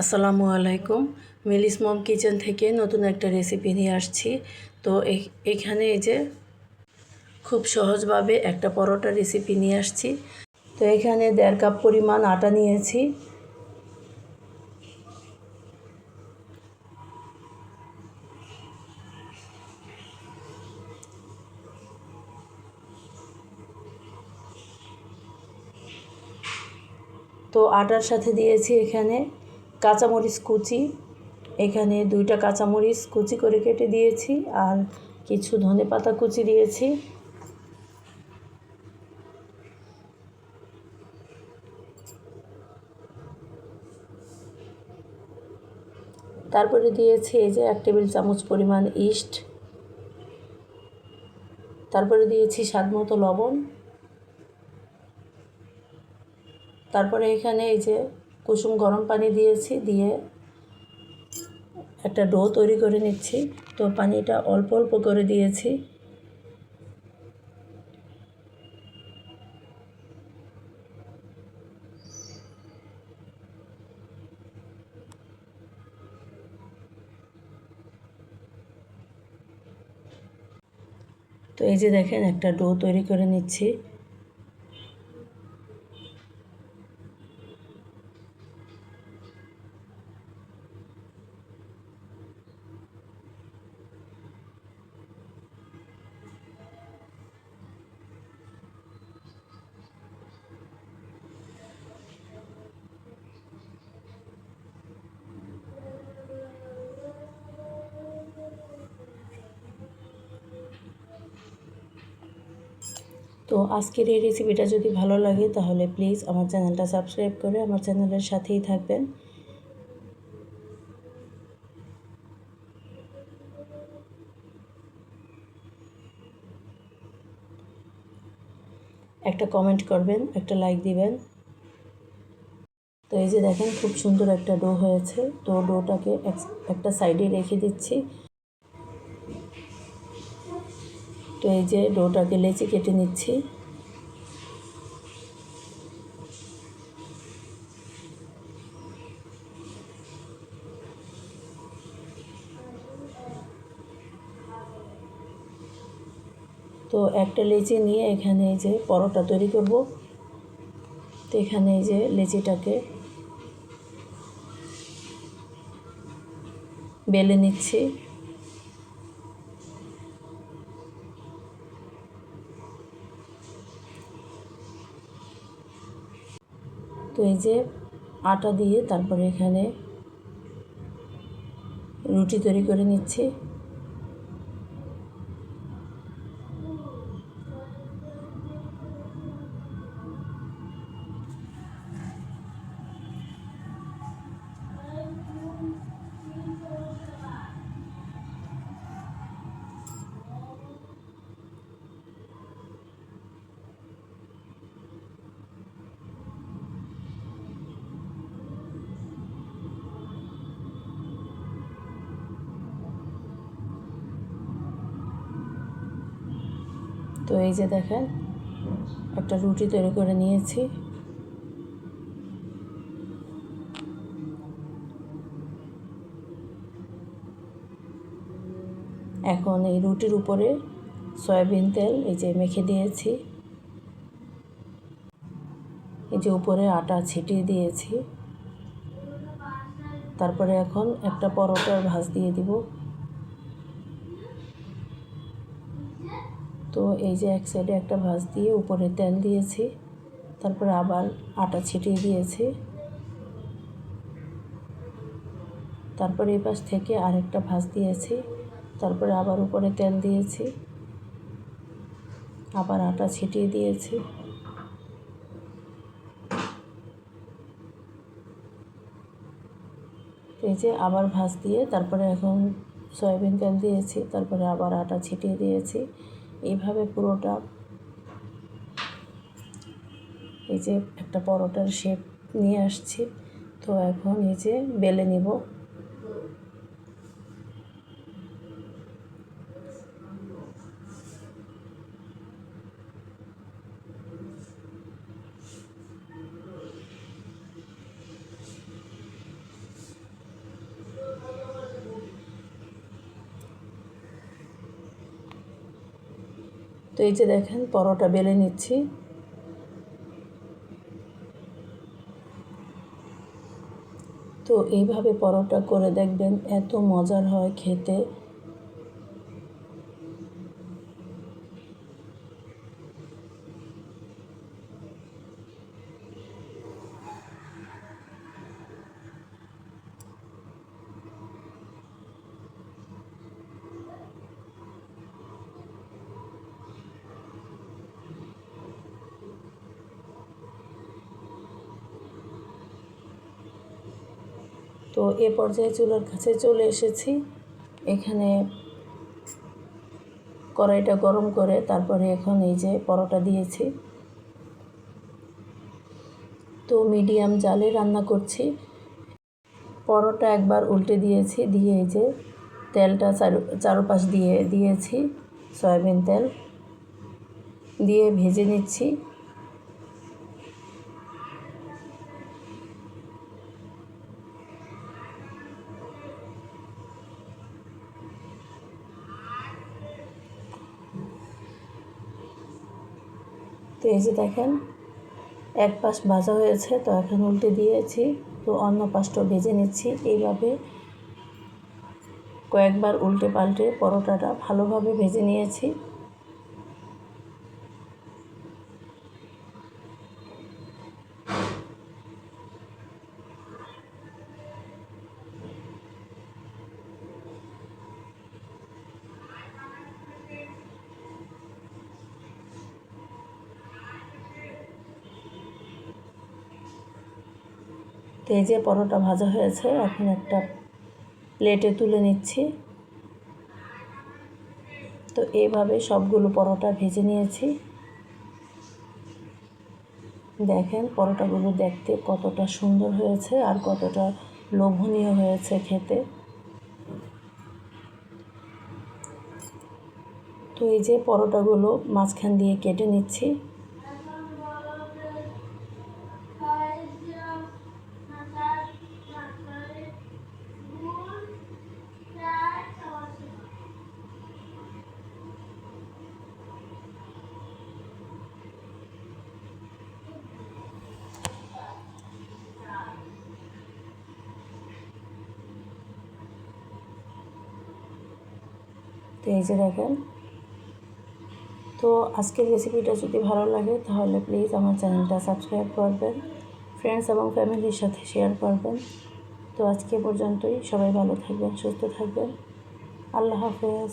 আসসালামু আলাইকুম। মিলিস মম কিচেন থেকে নতুন একটা রেসিপি নিয়ে আসছি। তো এখানে এই যে খুব সহজভাবে একটা পরোটা রেসিপি নিয়ে আসছি। তো এখানে দেড় কাপ পরিমাণ আটা নিয়েছি। তো আটার সাথে দিয়েছি এখানে কাঁচামরিচ কুচি। এখানে দুইটা কাঁচামরিচ কুচি করে কেটে দিয়েছি আর কিছু ধনে পাতা কুচি দিয়েছি। তারপরে দিয়েছি এই যে এক টেবিল চামচ পরিমাণ ইস্ট। তারপরে দিয়েছি স্বাদ মতো লবণ। তারপরে এখানে এই যে কুসুম গরম পানি দিয়েছি, দিয়ে একটা ডো তৈরি করে নিচ্ছি। তো পানিটা অল্প অল্প করে দিয়েছি। তো এই যে দেখেন, একটা ডো তৈরি করে নিচ্ছি। তো আজকের এই রেসিপিটা যদি ভালো লাগে, তাহলে প্লিজ আমার চ্যানেলটা সাবস্ক্রাইব করে আমার চ্যানেলের সাথেই থাকবেন। একটা কমেন্ট করবেন, একটা লাইক দিবেন। তো এই যে দেখেন, খুব সুন্দর একটা ডো হয়েছে। তো ডোটাকে একটা সাইডে রেখে দিচ্ছি। তো এই যে ডোটাকে লেচি কেটে নিচ্ছি। তো একটা লেচি নিয়ে এখানে এই যে পরোটা তৈরি করব। তো এখানে এই যে লেচিটাকে বেলে নিচ্ছি। তো এই যে আটা দিয়ে তারপরে এখানে রুটি তৈরি করে নিচ্ছি। তো এই যে দেখেন, একটা রুটি তৈরি করে নিয়েছি। এখন এই রুটির উপরে সয়াবিন তেল এই যে মেখে দিয়েছি। এই যে উপরে আটা ছিটিয়ে দিয়েছি। তারপরে এখন একটা পরোটার ভাজ দিয়ে দিব। তো এই যে এক সাইডে একটা ভাজ দিয়ে উপরে তেল দিয়েছি, তারপরে আবার আটা ছিটিয়ে দিয়েছি। তারপরে এই পাশ থেকে আরেকটা ভাজ দিয়েছি, তারপরে আবার উপরে তেল দিয়েছি, আবার আটা ছিটিয়ে দিয়েছি। এই যে আবার ভাজ দিয়ে তারপরে এখন সয়াবিন তেল দিয়েছি, তারপরে আবার আটা ছিটিয়ে দিয়েছি। এইভাবে পুরোটা এই যে একটা পরোটার শেপ নিয়ে আসছি। তো এখন এই যে বেলে নিব। তো এই যে দেখেন, পরোটা বেলে নিচ্ছি। তো এইভাবে পরোটা করে দেখবেন এত মজার হয় খেতে। তো এ পর্যায়ে চুলার কাছে চলে এসেছি। এখানে কড়াইটা গরম করে তারপরে এখন এই যে পরোটা দিয়েছি। তো মিডিয়াম জালে রান্না করছি। পরোটা একবার উল্টে দিয়েছি, দিয়ে এই যে তেলটা চারু, চারোপাশ দিয়ে দিয়েছি, সয়াবিন তেল। দিয়ে ভেজে নিচ্ছি। তো এই যে দেখেন, এক পাশ ভাজা হয়েছে, তো এখন উল্টে দিয়েছি, তো অন্য পাশটাও ভেজে নিচ্ছি। এইভাবে কয়েকবার উল্টে পাল্টে পরোটাটা ভালোভাবে ভেজে নিয়েছি। তো এই যে পরোটা ভাজা হয়েছে, এখন একটা প্লেটে তুলে নিচ্ছি। তো এইভাবে সবগুলো পরোটা ভেজে নিয়েছি। দেখেন পরোটাগুলো দেখতে কতটা সুন্দর হয়েছে আর কতটা লোভনীয় হয়েছে খেতে। তো এই যে পরোটাগুলো মাঝখান দিয়ে কেটে নিচ্ছি। তো এই যে দেখেন। তো আজকের রেসিপিটা যদি ভালো লাগে, তাহলে প্লিজ আমার চ্যানেলটা সাবস্ক্রাইব করবেন ফ্রেন্ডস এবং ফ্যামিলির সাথে শেয়ার করবেন। তো আজকে পর্যন্তই। সবাই ভালো থাকবেন, সুস্থ থাকবেন। আল্লাহ হাফেজ।